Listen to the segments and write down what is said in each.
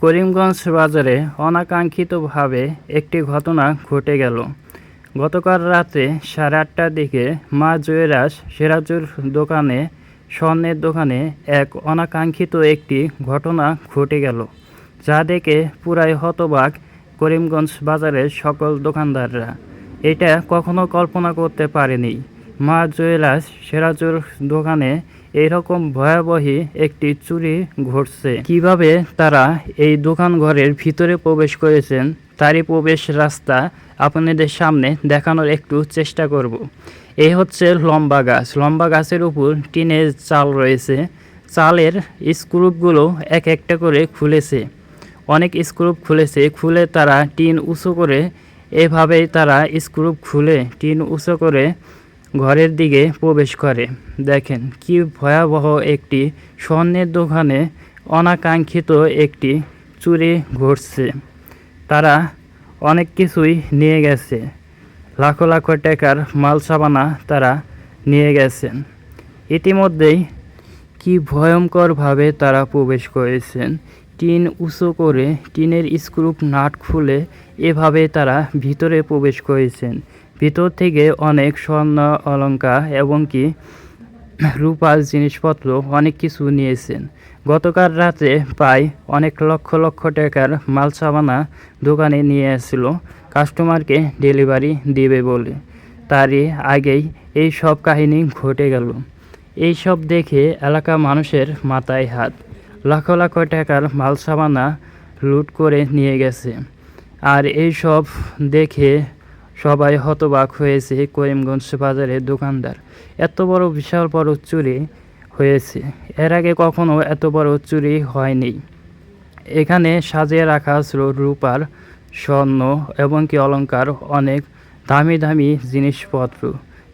করিমগঞ্জ বাজারে অনাকাঙ্ক্ষিতভাবে একটি ঘটনা ঘটে গেল। গতকাল রাতে সাড়ে আটটার দিকে মা জয়েরাস সিরাজুর দোকানে, স্বর্ণের দোকানে এক অনাকাঙ্ক্ষিত একটি ঘটনা ঘটে গেল, যা দেখে পুরাই হতবাক করিমগঞ্জ বাজারের সকল দোকানদাররা। এটা কখনো কল্পনা করতে পারেনি। মা জয়েলাস সিরাজুর দোকানে এইরকম ভয়াবহী একটি চুরি ঘটছে। কীভাবে তারা এই দোকান ঘরের ভিতরে প্রবেশ করেছেন, তারই প্রবেশ রাস্তা আপনাদের সামনে দেখানোর একটু চেষ্টা করব। এই হচ্ছে লম্বা গাছ। লম্বা গাছের উপর টিনের চাল রয়েছে। চালের স্ক্রুপগুলো এক একটা করে খুলেছে। অনেক স্ক্রুপ খুলেছে। খুলে তারা টিন উঁচু করে এভাবেই তারা স্ক্রুপ খুলে টিন উঁচু করে ঘরের দিকে প্রবেশ করে। দেখেন কি ভয়াবহ একটি স্বর্ণের দোকানে অনাকাঙ্ক্ষিত একটি চুরি ঘটছে। তারা অনেক কিছুই নিয়ে গেছে। লাখো লাখো টাকার মাল সাবানা তারা নিয়ে গেছেন। ইতিমধ্যেই কি ভয়ঙ্করভাবে তারা প্রবেশ করেছেন টিন উঁচু করে টিনের স্ক্রুপ নাট খুলে এভাবে তারা ভিতরে প্রবেশ করেছেন। ভিতর থেকে অনেক স্বর্ণ, অলংকার এবং কি রূপার জিনিসপত্র অনেক কিছু নিয়েছেন। গতকাল রাতে প্রায় অনেক লক্ষ লক্ষ টাকার মাল সাবানা দোকানে নিয়ে আসছিল। কাস্টমারকে ডেলিভারি দেবে বলে। তারই আগেই এই সব কাহিনী ঘটে গেল। এই সব দেখে এলাকা মানুষের মাথায় হাত। লাখ লাখ টাকার মাল সাবানা লুট করে নিয়ে গেছে। আর এই সব দেখে সবাই হতবাক হয়েছে করিমগঞ্জ বাজারের দোকানদার। এত বড় বিশাল বড় চুরি হয়েছে। এর আগে কখনো এত বড় চুরি হয়নি। এখানে সাজিয়ে রাখা ছিল রূপার স্বর্ণ এবং কি অলঙ্কার অনেক দামি দামি জিনিসপত্র।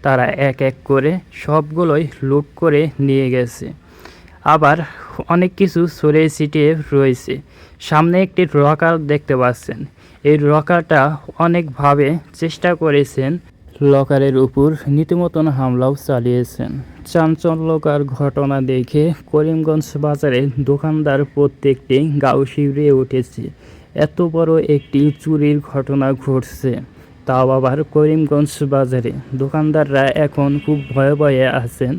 তারা এক এক করে সবগুলোই লুট করে নিয়ে গেছে। আবার অনেক কিছু ছড়িয়ে ছিটিয়ে রয়েছে। সামনে একটি রকার দেখতে পাচ্ছেন। এই রকারটা অনেকভাবে চেষ্টা করেছেন লকারের উপর নীতিমতন হামলাও চালিয়েছেন। চাঞ্চল্যকর ঘটনা দেখে করিমগঞ্জ বাজারে দোকানদার প্রত্যেকটি গাও শিউরে উঠেছে। এত বড় একটি চুরির ঘটনা ঘটছে। তাও আবার করিমগঞ্জ বাজারে দোকানদাররা এখন খুব ভয়ে ভয়ে আছেন।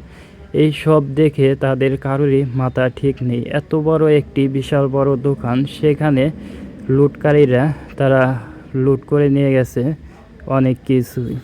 এই সব দেখে তাদের কারোরই মাথা ঠিক নেই। এত বড় একটি বিশাল বড় দোকান, সেখানে লুটকারীরা তারা লুট করে নিয়ে গেছে অনেক কিছুই।